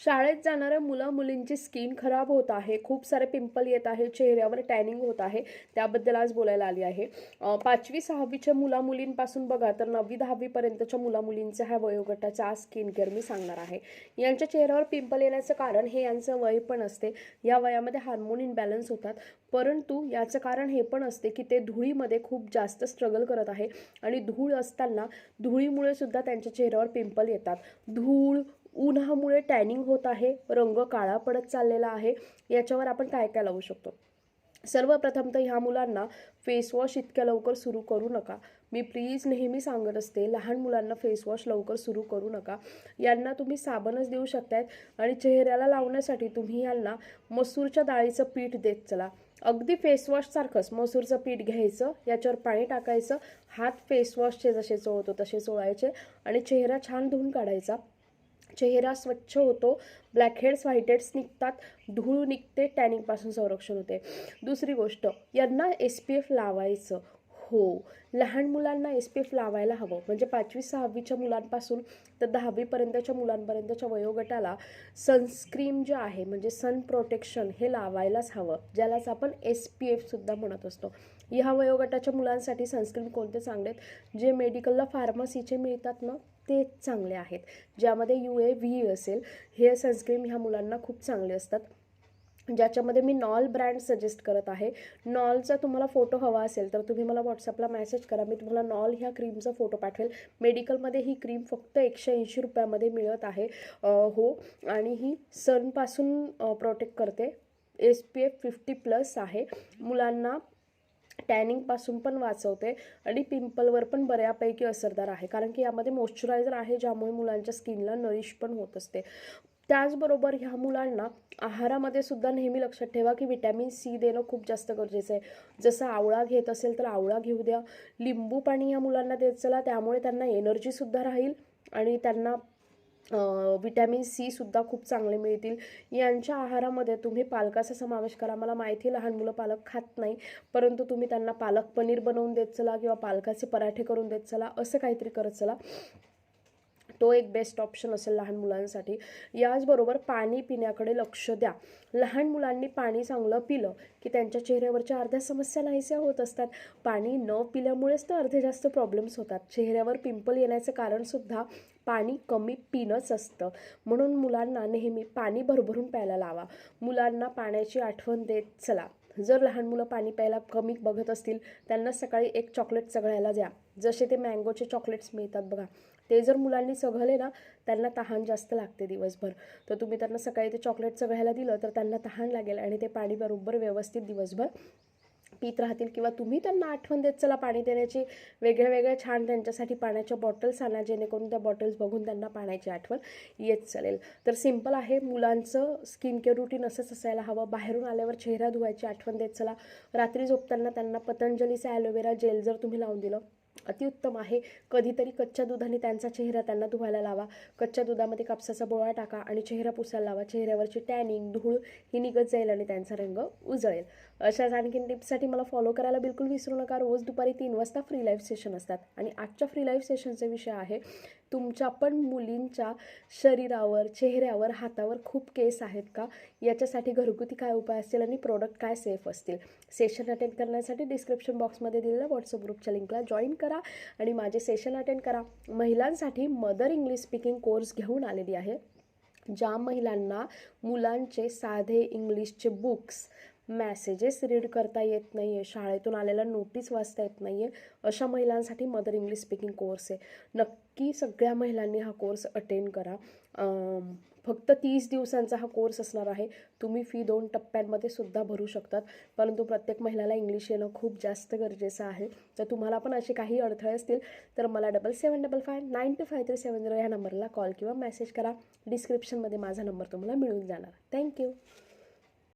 शाळेत जाणाऱ्या मुला मुलींची स्किन खराब होत आहे. खूप सारे पिंपल येत आहे. चेहऱ्यावर टॅनिंग होत आहे. त्याबद्दल आज बोलायला आली आहे. पाचवी सहावीच्या मुला मुलींपासून बघा तर नववी दहावीपर्यंतच्या मुला मुलींचा ह्या वयोगटाचा आज स्किन केअर मी सांगणार आहे. यांच्या चेहऱ्यावर पिंपल येण्याचं कारण हे यांचं वय पण असते. या वयामध्ये हार्मोन इनबॅलन्स होतात. परंतु याचं कारण हे पण असते की ते धुळीमध्ये खूप जास्त स्ट्रगल करत आहे. आणि धूळ असताना धुळीमुळे सुद्धा त्यांच्या चेहऱ्यावर पिंपल येतात. धूळ उन्हामुळे टॅनिंग होत आहे रंग काळा पडत चाललेला आहे याच्यावर आपण काय काय लावू शकतो? सर्वप्रथम तर ह्या मुलांना फेसवॉश इतक्या लवकर सुरू करू नका. मी प्लीज नेहमी सांगत असते लहान मुलांना फेसवॉश लवकर सुरू करू नका. यांना तुम्ही साबणच देऊ शकतायत आणि चेहऱ्याला लावण्यासाठी तुम्ही यांना मसूरच्या डाळीचं पीठ देत चला. अगदी फेसवॉशसारखंच मसूरचं पीठ घ्यायचं याच्यावर पाणी टाकायचं हात फेसवॉशचे जसे चोळतो तसे चोळायचे आणि चेहरा छान धुवून काढायचा. चेहरा स्वच्छ होतो. ब्लॅक हेड्स निघतात. धूळ निघते. टॅनिंगपासून संरक्षण होते. दुसरी गोष्ट यांना एस पी एफ लावायचं. हो. लहान मुलांना एस पी एफ लावायला हवं. म्हणजे पाचवी सहावीच्या मुलांपासून तर दहावीपर्यंतच्या मुलांपर्यंतच्या वयोगटाला सनस्क्रीन जे आहे म्हणजे सन प्रोटेक्शन हे लावायलाच हवं. ज्यालाच आपण एस पी एफसुद्धा म्हणत असतो. ह्या वयोगटाच्या मुलांसाठी सनस्क्रीन कोणते चांगले आहेत? जे मेडिकलला फार्मसीचे मिळतात ना ते चांगले आहेत. ज्यामध्ये यू ए व्ही असेल हे सनस्क्रीन ह्या मुलांना खूप चांगले असतात. ज्याच्यामध्ये मी नॉल ब्रँड सजेस्ट करत आहे. नॉलचा तुम्हाला फोटो हवा असेल तर तुम्ही मला व्हॉट्सअपला मेसेज करा. मी तुम्हाला नॉल ह्या क्रीमचा फोटो पाठवेल. मेडिकलमध्ये ही क्रीम फक्त एकशे ऐंशी रुपयामध्ये मिळत आहे हो. आणि ही सनपासून प्रोटेक्ट करते. S P F fifty plus आहे. मुलांना टॅनिंगपासून पण वाचवते आणि पिंपलवर पण बऱ्यापैकी असरदार आहे. कारण की यामध्ये मॉइश्चरायझर आहे ज्यामुळे मुलांच्या स्किनला नरिश पण होत असते. त्याचबरोबर ह्या मुलांना आहारामध्ये सुद्धा नेहमी लक्षात ठेवा की विटॅमिन सी देणं खूप जास्त गरजेचं आहे. जसं आवळा घेत असेल तर आवळा घेऊ द्या. लिंबू पाणी ह्या मुलांना देत चला त्यामुळे त्यांना एनर्जीसुद्धा राहील आणि त्यांना विटॅमिन सी सुद्धा खूप चांगले मिळतील. यांच्या आहारामध्ये तुम्ही पालकाचा समावेश करा. मला माहिती आहे लहान मुलं पालक खात नाही परंतु तुम्ही त्यांना पालक पनीर बनवून देत चला किंवा पालकाचे पराठे करून देत चला असं काहीतरी करत चला. तो एक बेस्ट ऑप्शन असेल लहान मुलांसाठी. याचबरोबर पाणी पिण्याकडे लक्ष द्या. लहान मुलांनी पाणी चांगलं पिलं की त्यांच्या चेहऱ्यावरच्या अर्ध्या समस्या नाहीशा होत असतात. पाणी न पिल्यामुळेच तर अर्धे जास्त प्रॉब्लेम्स होतात. चेहऱ्यावर पिंपल येण्याचं कारणसुद्धा पाणी कमी पिणंच असतं. म्हणून मुलांना नेहमी पाणी भरभरून प्यायला लावा. मुलांना पाण्याची आठवण देत चला. जर लहान मुलं पाणी प्यायला कमी बघत असतील त्यांना सकाळी एक चॉकलेट चघळायला द्या. जसे ते मँगोचे चॉकलेट्स मिळतात बघा. ते जर मुलांनी चघळले ना त्यांना तहान जास्त लागते दिवसभर. तर तुम्ही त्यांना सकाळी ते चॉकलेट चघळायला दिलं तर त्यांना तहान लागेल आणि ते पाणी बरोबर व्यवस्थित दिवसभर पित राहतील किंवा तुम्ही त्यांना आठवण देत चला पाणी देण्याची वेगळ्या वेगळ्या छान त्यांच्यासाठी पाण्याच्या बॉटल्स आणा जेणेकरून त्या बॉटल्स बघून त्यांना पाण्याची आठवण येत चालेल. तर सिंपल आहे मुलांचं स्किन केअर रुटीन असंच असायला हवं. बाहेरून आल्यावर चेहरा धुवायची आठवण देत चला. रात्री झोपताना त्यांना पतंजलीचं ॲलोवेरा जेल जर तुम्ही लावून दिलं अतिउत्तम आहे. कधीतरी कच्च्या दुधाने त्यांचा चेहरा त्यांना धुवायला लावा. कच्च्या दुधामध्ये कापसाचा बोळा टाका आणि चेहरा पुसायला लावा. चेहऱ्यावरची टॅनिंग धूळ ही निघत जाईल आणि त्यांचा रंग उजळेल. अशाच आणखीन टिप्ससाठी मला फॉलो करायला बिलकुल विसरू नका. रोज दुपारी तीन वाजता फ्री लाईव्ह सेशन असतात. आणि आजच्या फ्री लाईव्ह सेशनचा विषय आहे तुमच्या पण मुलींच्या शरीरावर चेहऱ्यावर हातावर खूप केस आहेत का? याच्यासाठी घरगुती काय उपाय असतील आणि प्रोडक्ट काय सेफ असतील? सेशन अटेंड करण्यासाठी डिस्क्रिप्शन बॉक्समध्ये दिलेल्या व्हॉट्सअप ग्रुपच्या लिंकला जॉईन करा आणि माझे सेशन अटेंड करा. महिलांसाठी मदर इंग्लिश स्पीकिंग कोर्स घेऊन आलेली आहे ज्या महिलांना मुलांचे साधे इंग्लिशचे बुक्स मॅसेजेस रीड करता येत नाही आहे शाळेतून आलेल्या नोटीस वाचता येत नाही आहे अशा महिलांसाठी मदर इंग्लिश स्पीकिंग कोर्स आहे. नक्की सगळ्या महिलांनी हा कोर्स अटेंड करा. फक्त तीस दिवसांचा हा कोर्स असणार आहे. तुम्ही फी दोन टप्प्यांमध्ये सुद्धा भरू शकतात. परंतु प्रत्येक महिलाला इंग्लिश येणं खूप जास्त गरजेचं आहे. तर तुम्हाला पण असे काही अडथळे असतील तर मला double seven double five nine two five three seven zero या नंबरला कॉल किंवा मेसेज करा. डिस्क्रिप्शनमध्ये माझा नंबर तुम्हाला मिळून जाणार. थँक्यू